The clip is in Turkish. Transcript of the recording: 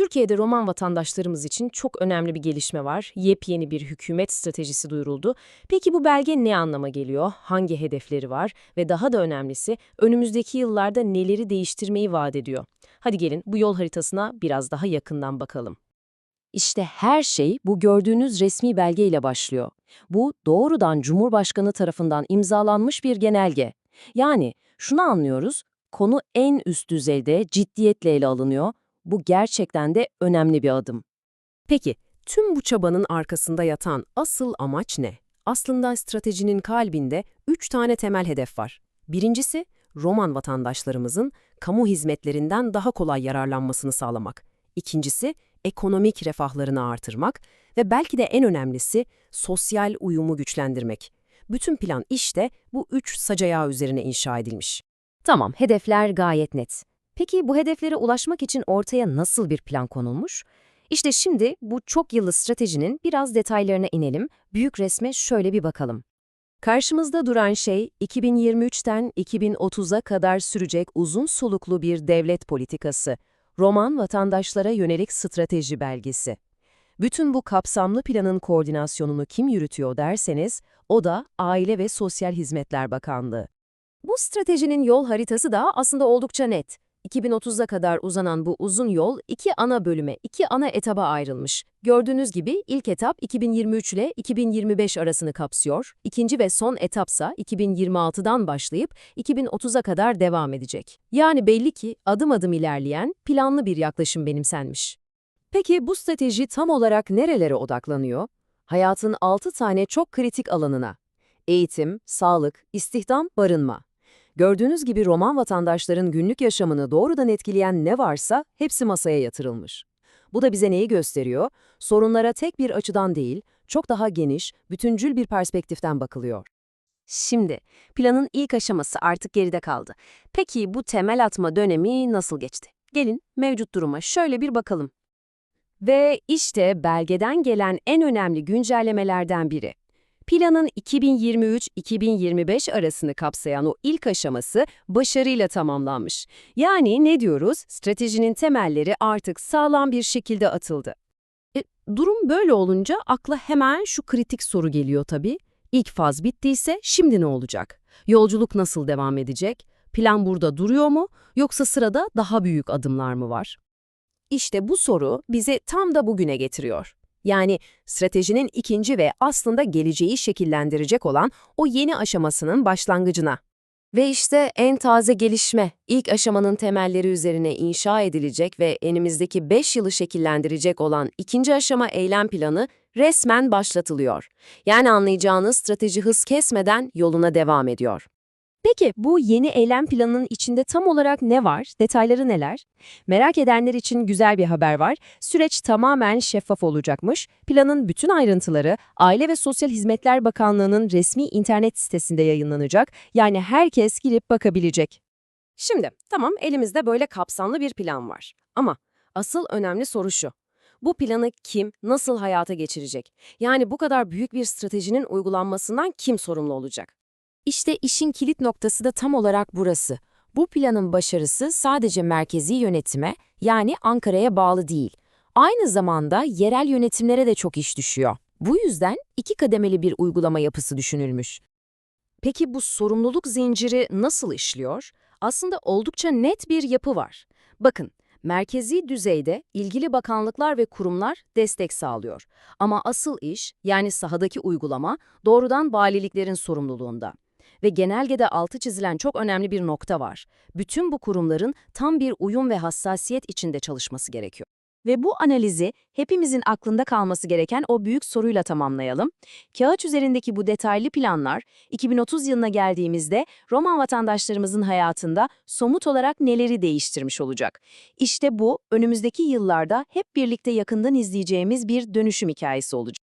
Türkiye'de Roman vatandaşlarımız için çok önemli bir gelişme var. Yepyeni bir hükümet stratejisi duyuruldu. Peki bu belge ne anlama geliyor? Hangi hedefleri var? Ve daha da önemlisi önümüzdeki yıllarda neleri değiştirmeyi vaat ediyor? Hadi gelin bu yol haritasına biraz daha yakından bakalım. İşte her şey bu gördüğünüz resmi belgeyle başlıyor. Bu doğrudan Cumhurbaşkanı tarafından imzalanmış bir genelge. Yani şunu anlıyoruz, konu en üst düzeyde ciddiyetle ele alınıyor. Bu gerçekten de önemli bir adım. Peki, tüm bu çabanın arkasında yatan asıl amaç ne? Aslında stratejinin kalbinde üç tane temel hedef var. Birincisi, Roman vatandaşlarımızın kamu hizmetlerinden daha kolay yararlanmasını sağlamak. İkincisi, ekonomik refahlarını artırmak ve belki de en önemlisi sosyal uyumu güçlendirmek. Bütün plan işte bu üç sacayağı üzerine inşa edilmiş. Tamam, hedefler gayet net. Peki bu hedeflere ulaşmak için ortaya nasıl bir plan konulmuş? İşte şimdi bu çok yıllı stratejinin biraz detaylarına inelim, büyük resme şöyle bir bakalım. Karşımızda duran şey 2023'ten 2030'a kadar sürecek uzun soluklu bir devlet politikası. Roman vatandaşlara yönelik strateji belgesi. Bütün bu kapsamlı planın koordinasyonunu kim yürütüyor derseniz, o da Aile ve Sosyal Hizmetler Bakanlığı. Bu stratejinin yol haritası da aslında oldukça net. 2030'a kadar uzanan bu uzun yol iki ana bölüme, iki ana etaba ayrılmış. Gördüğünüz gibi ilk etap 2023 ile 2025 arasını kapsıyor. İkinci ve son etapsa 2026'dan başlayıp 2030'a kadar devam edecek. Yani belli ki adım adım ilerleyen, planlı bir yaklaşım benimsenmiş. Peki bu strateji tam olarak nerelere odaklanıyor? Hayatın 6 tane çok kritik alanına. Eğitim, sağlık, istihdam, barınma. Gördüğünüz gibi Roman vatandaşların günlük yaşamını doğrudan etkileyen ne varsa hepsi masaya yatırılmış. Bu da bize neyi gösteriyor? Sorunlara tek bir açıdan değil, çok daha geniş, bütüncül bir perspektiften bakılıyor. Şimdi, planın ilk aşaması artık geride kaldı. Peki bu temel atma dönemi nasıl geçti? Gelin mevcut duruma şöyle bir bakalım. Ve işte belgeden gelen en önemli güncellemelerden biri. Planın 2023-2025 arasını kapsayan o ilk aşaması başarıyla tamamlanmış. Yani ne diyoruz? Stratejinin temelleri artık sağlam bir şekilde atıldı. E, durum böyle olunca akla hemen şu kritik soru geliyor tabii. İlk faz bittiyse şimdi ne olacak? Yolculuk nasıl devam edecek? Plan burada duruyor mu yoksa sırada daha büyük adımlar mı var? İşte bu soru bizi tam da bugüne getiriyor. Yani stratejinin ikinci ve aslında geleceği şekillendirecek olan o yeni aşamasının başlangıcına. Ve işte en taze gelişme, ilk aşamanın temelleri üzerine inşa edilecek ve önümüzdeki 5 yılı şekillendirecek olan ikinci aşama eylem planı resmen başlatılıyor. Yani anlayacağınız strateji hız kesmeden yoluna devam ediyor. Peki bu yeni eylem planının içinde tam olarak ne var? Detayları neler? Merak edenler için güzel bir haber var. Süreç tamamen şeffaf olacakmış. Planın bütün ayrıntıları Aile ve Sosyal Hizmetler Bakanlığı'nın resmi internet sitesinde yayınlanacak. Yani herkes girip bakabilecek. Şimdi tamam elimizde böyle kapsamlı bir plan var. Ama asıl önemli soru şu. Bu planı kim, nasıl hayata geçirecek? Yani bu kadar büyük bir stratejinin uygulanmasından kim sorumlu olacak? İşte işin kilit noktası da tam olarak burası. Bu planın başarısı sadece merkezi yönetime yani Ankara'ya bağlı değil. Aynı zamanda yerel yönetimlere de çok iş düşüyor. Bu yüzden iki kademeli bir uygulama yapısı düşünülmüş. Peki bu sorumluluk zinciri nasıl işliyor? Aslında oldukça net bir yapı var. Bakın, merkezi düzeyde ilgili bakanlıklar ve kurumlar destek sağlıyor. Ama asıl iş, yani sahadaki uygulama, doğrudan valiliklerin sorumluluğunda. Ve genelgede altı çizilen çok önemli bir nokta var. Bütün bu kurumların tam bir uyum ve hassasiyet içinde çalışması gerekiyor. Ve bu analizi hepimizin aklında kalması gereken o büyük soruyla tamamlayalım. Kağıt üzerindeki bu detaylı planlar 2030 yılına geldiğimizde Roman vatandaşlarımızın hayatında somut olarak neleri değiştirmiş olacak? İşte bu önümüzdeki yıllarda hep birlikte yakından izleyeceğimiz bir dönüşüm hikayesi olacak.